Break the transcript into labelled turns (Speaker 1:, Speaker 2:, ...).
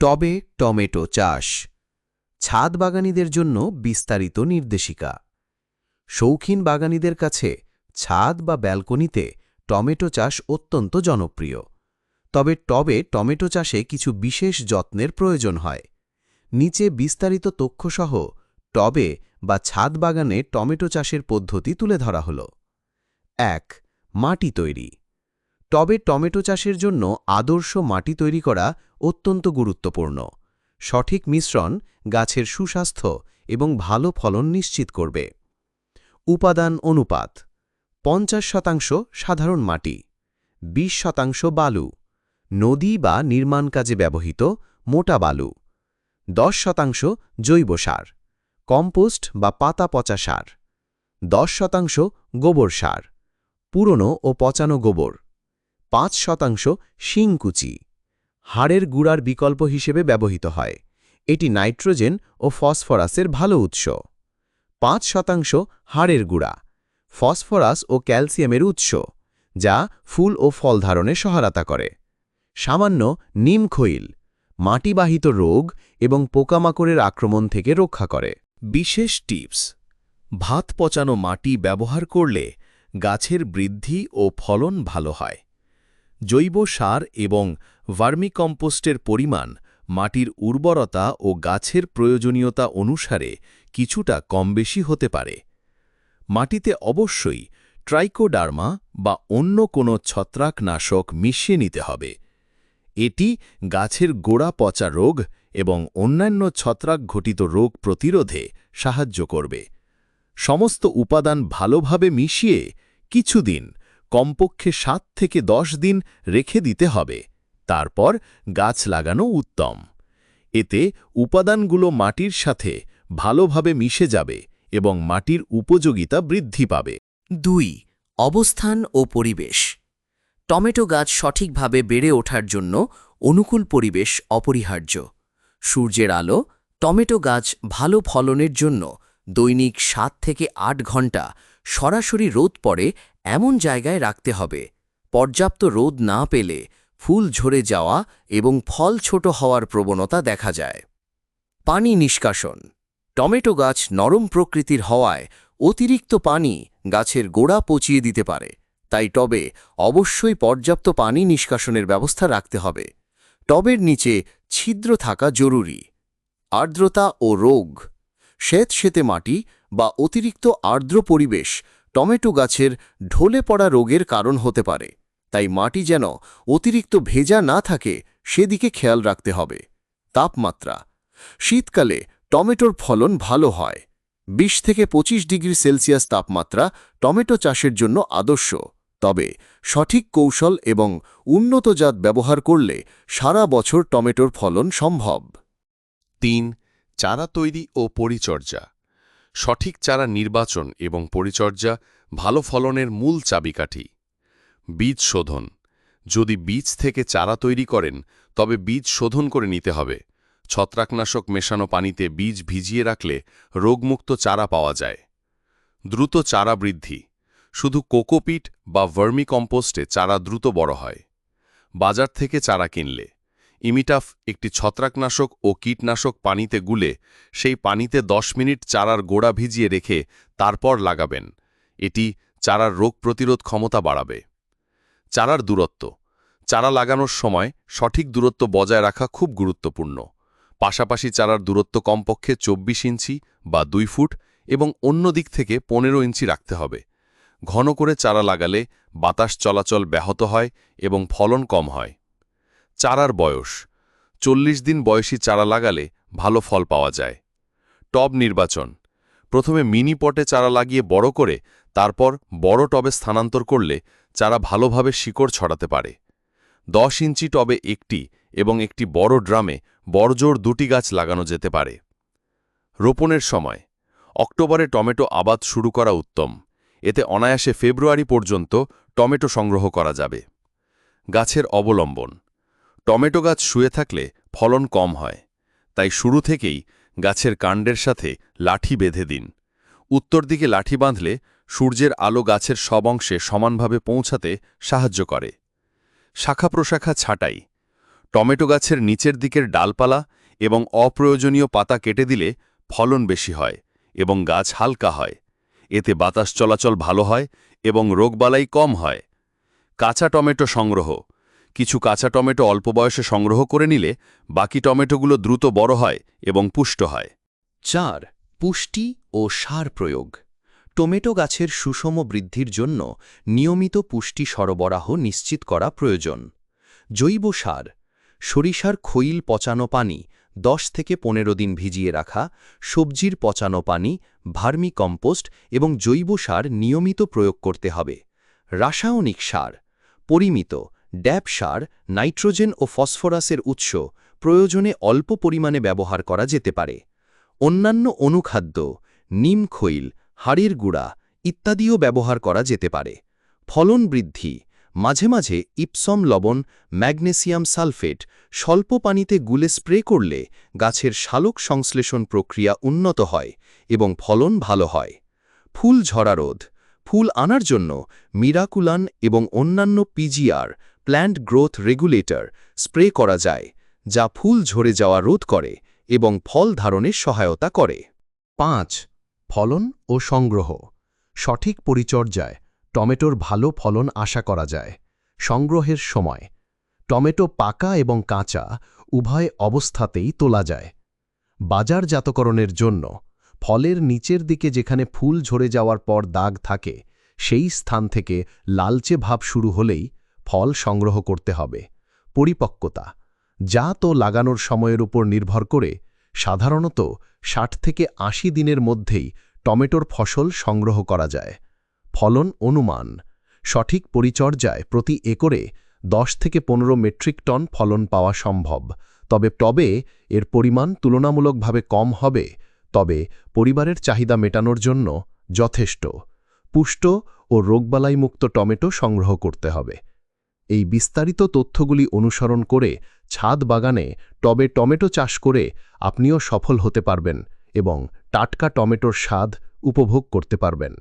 Speaker 1: টবে টমেটো চাষ। ছাদ বাগানীদের জন্য বিস্তারিত নির্দেশিকা। শৌখিন বাগানীদের কাছে ছাদ বা ব্যালকনিতে টমেটো চাষ অত্যন্ত জনপ্রিয়। তবে টবে টমেটো চাষে কিছু বিশেষ যত্নের প্রয়োজন হয়। নিচে বিস্তারিত তথ্যসহ টবে বা ছাদ বাগানে টমেটো চাষের পদ্ধতি তুলে ধরা হল। এক, মাটি তৈরি। টবে টমেটো চাষের জন্য আদর্শ মাটি তৈরি করা অত্যন্ত গুরুত্বপূর্ণ। সঠিক মিশ্রণ গাছের সুস্বাস্থ্য এবং ভালো ফলন নিশ্চিত করবে। উপাদান অনুপাত, পঞ্চাশ শতাংশ সাধারণ মাটি ২০ শতাংশ বালু, নদী বা নির্মাণ কাজে ব্যবহৃত মোটা বালু, দশ শতাংশ জৈব সার, কম্পোস্ট বা পাতা পচা সার, দশ শতাংশ গোবর সার, পুরনো ও পচানো গোবর। পাঁচ শতাংশ শিংকুচি। হাড়ের গুড়ার বিকল্প হিসেবে ব্যবহৃত হয়। এটি নাইট্রোজেন ও ফসফরাসের ভালো উৎস। পাঁচ শতাংশ হাড়ের গুঁড়া। ফসফরাস ও ক্যালসিয়ামের উৎস, যা ফুল ও ফল ধারণে সহায়তা করে। সামান্য নিম খৈল, মাটিবাহিত রোগ এবং পোকামাকড়ের আক্রমণ থেকে রক্ষা করে। বিশেষ টিপস, ভাত পচানো মাটি ব্যবহার করলে গাছের বৃদ্ধি ও ফলন ভালো হয়। জৈব সার এবং ভার্মিকম্পোস্টের পরিমাণ, মাটির উর্বরতা ও গাছের প্রয়োজনীয়তা অনুসারে কিছুটা কম বেশি হতে পারে। মাটিতে অবশ্যই ট্রাইকোডার্মা বা অন্য কোনো ছত্রাকনাশক মিশিয়ে নিতে হবে। এটি গাছের গোড়া পচা রোগ এবং অন্যান্য ছত্রাক ঘটিত রোগ প্রতিরোধে সাহায্য করবে। সমস্ত উপাদান ভালোভাবে মিশিয়ে কিছুদিন কমপক্ষে সাত থেকে দশ দিন রেখে দিতে হবে। তারপর গাছ লাগানো উত্তম। এতে উপাদানগুলো মাটির সাথে ভালোভাবে মিশে যাবে এবং মাটির উপযোগিতা বৃদ্ধি পাবে।
Speaker 2: দুই, অবস্থান ও পরিবেশ। টমেটো গাছ সঠিকভাবে বেড়ে ওঠার জন্য অনুকূল পরিবেশ অপরিহার্য। সূর্যের আলো টমেটো গাছ ভালো ফলনের জন্য দৈনিক সাত থেকে আট ঘণ্টা সরাসরি রোদ পড়ে এমন জায়গায় রাখতে হবে। পর্যাপ্ত রোদ না পেলে ফুল ঝরে যাওয়া এবং ফল ছোট হওয়ার প্রবণতা দেখা যায়। পানি নিষ্কাশন। টমেটো গাছ নরম প্রকৃতির হওয়ায় অতিরিক্ত পানি গাছের গোড়া পচিয়ে দিতে পারে। তাই টবে অবশ্যই পর্যাপ্ত পানি নিষ্কাশনের ব্যবস্থা রাখতে হবে। টবের নিচে ছিদ্র থাকা জরুরি। আর্দ্রতা ও রোগ শ্বেতশ্বেতে মাটি বা অতিরিক্ত আর্দ্র পরিবেশ টমেটো গাছের ঢলে পড়া রোগের কারণ হতে পারে। তাই মাটি যেন অতিরিক্ত ভেজা না থাকে, সেদিকে খেয়াল রাখতে হবে। তাপমাত্রা শীতকালে টমেটোর ফলন ভালো হয়। ২০ থেকে ২৫ ডিগ্রি সেলসিয়াস তাপমাত্রা টমেটো চাষের জন্য আদর্শ। তবে সঠিক কৌশল এবং উন্নত জাত ব্যবহার করলে সারা বছর টমেটোর ফলন সম্ভব।
Speaker 3: তিন চারা তৈরি ও পরিচর্যা। সঠিক চারা নির্বাচন এবং পরিচর্যা ভালো ফলনের মূল চাবিকাঠি। বীজ শোধন। যদি বীজ থেকে চারা তৈরি করেন, তবে বীজ শোধন করে নিতে হবে। ছত্রাকনাশক মেশানো পানিতে বীজ ভিজিয়ে রাখলে রোগমুক্ত চারা পাওয়া যায়। দ্রুত চারা বৃদ্ধি। শুধু কোকোপিট বা ভার্মি কম্পোস্টে চারা দ্রুত বড় হয়। বাজার থেকে চারা কিনলে। ইমিটাফ একটি ছত্রাকনাশক ও কীটনাশক পানিতে গুলে, সেই পানিতে ১০ মিনিট চারার গোড়া ভিজিয়ে রেখে তারপর লাগাবেন। এটি চারার রোগ প্রতিরোধ ক্ষমতা বাড়াবে। চারার দূরত্ব। চারা লাগানোর সময় সঠিক দূরত্ব বজায় রাখা খুব গুরুত্বপূর্ণ। পাশাপাশি চারার দূরত্ব কমপক্ষে ২৪ ইঞ্চি বা দুই ফুট এবং অন্য দিক থেকে পনেরো ইঞ্চি রাখতে হবে। ঘন করে চারা লাগালে বাতাস চলাচল ব্যাহত হয় এবং ফলন কম হয়। চারার বয়স। চল্লিশ দিন বয়সী চারা লাগালে ভালো ফল পাওয়া যায়। টব নির্বাচন। প্রথমে মিনি পটে চারা লাগিয়ে বড় করে, তারপর বড় টবে স্থানান্তর করলে চারা ভালোভাবে শিকড় ছড়াতে পারে। দশ ইঞ্চি টবে একটি এবং একটি বড় ড্রামে বড়জোর দুটি গাছ লাগানো যেতে পারে। রোপণের সময়। অক্টোবরে টমেটো আবাদ শুরু করা উত্তম। এতে অনায়াসে ফেব্রুয়ারি পর্যন্ত টমেটো সংগ্রহ করা যাবে। গাছের অবলম্বন। টমেটো গাছ শুয়ে থাকলে ফলন কম হয়, তাই শুরু থেকেই গাছের কাণ্ডের সাথে লাঠি বেঁধে দিন। উত্তর দিকে লাঠি বাঁধলে সূর্যের আলো গাছের সব অংশে সমানভাবে পৌঁছাতে সাহায্য করে। শাখা প্রশাখা ছাঁটাই। টমেটো গাছের নিচের দিকের ডালপালা এবং অপ্রয়োজনীয় পাতা কেটে দিলে ফলন বেশি হয় এবং গাছ হালকা হয়। এতে বাতাস চলাচল ভালো হয় এবং রোগবালাই কম হয়। কাঁচা টমেটো সংগ্রহ। কিছু কাঁচা টমেটো অল্প বয়সে সংগ্রহ করে নিলে বাকি টমেটোগুলো দ্রুত বড় হয় এবং পুষ্ট হয়।
Speaker 1: চার, পুষ্টি ও সার প্রয়োগ। টমেটো গাছের সুষম বৃদ্ধির জন্য নিয়মিত পুষ্টি সরবরাহ নিশ্চিত করা প্রয়োজন। জৈব সার, সরিষার খৈল পচানো পানি দশ থেকে পনেরো দিন ভিজিয়ে রাখা, সবজির পচানো পানি, ভার্মি কম্পোস্ট এবং জৈব সার নিয়মিত প্রয়োগ করতে হবে। রাসায়নিক সার, পরিমিত ড্যাপ সার, নাইট্রোজেন ও ফসফরাসের উৎস প্রয়োজনে অল্প পরিমাণে ব্যবহার করা যেতে পারে। অন্যান্য অনুখাদ্য, নিম খৈল, হাড়ির গুঁড়া ইত্যাদিও ব্যবহার করা যেতে পারে। ফলন বৃদ্ধি, মাঝে মাঝে ইপসম লবণ, ম্যাগনেসিয়াম সালফেট, স্বল্প পানিতে গুলে স্প্রে করলে গাছের শালক সংশ্লেষণ প্রক্রিয়া উন্নত হয় এবং ফলন ভালো হয়। ফুল ঝরা রোধ, ফুল আনার জন্য মিরাকুলান এবং অন্যান্য PGR plant growth regulator spray করা যায়, যা ফুল ঝরে যাওয়া রোধ করে এবং ফল ধারণে সহায়তা করে। পাঁচ, ফলন ও সংগ্রহ। সঠিক পরিচর্যায় টমেটোর ভালো ফলন আশা করা যায়। সংগ্রহের সময়। টমেটো পাকা এবং কাঁচা উভয় অবস্থাতেই তোলা যায়। বাজারজাতকরণের জন্য ফলের নিচের দিকে যেখানে ফুল ঝরে যাওয়ার পর দাগ থাকে, সেই স্থান থেকে লালচে ভাব শুরু হলেই ফল সংগ্রহ করতে হবে। পরিপক্কতা। যা তো লাগানোর সময়ের উপর নির্ভর করে, সাধারণত ষাট থেকে আশি দিনের মধ্যেই টমেটোর ফসল সংগ্রহ করা যায়। ফলন অনুমান। সঠিক পরিচর্যায় প্রতি একরে দশ থেকে পনেরো মেট্রিক টন ফলন পাওয়া সম্ভব। তবে, টবে এর পরিমাণ তুলনামূলকভাবে কম হবে, তবে পরিবারের চাহিদা মেটানোর জন্য যথেষ্ট। পুষ্ট ও রোগবালাইমুক্ত টমেটো সংগ্রহ করতে হবে। এই বিস্তারিত তথ্যগুলি অনুসরণ করে ছাদ বাগানে টবে টমেটো চাষ করে আপনিও সফল হতে পারবেন এবং টাটকা টমেটোর স্বাদ উপভোগ করতে পারবেন।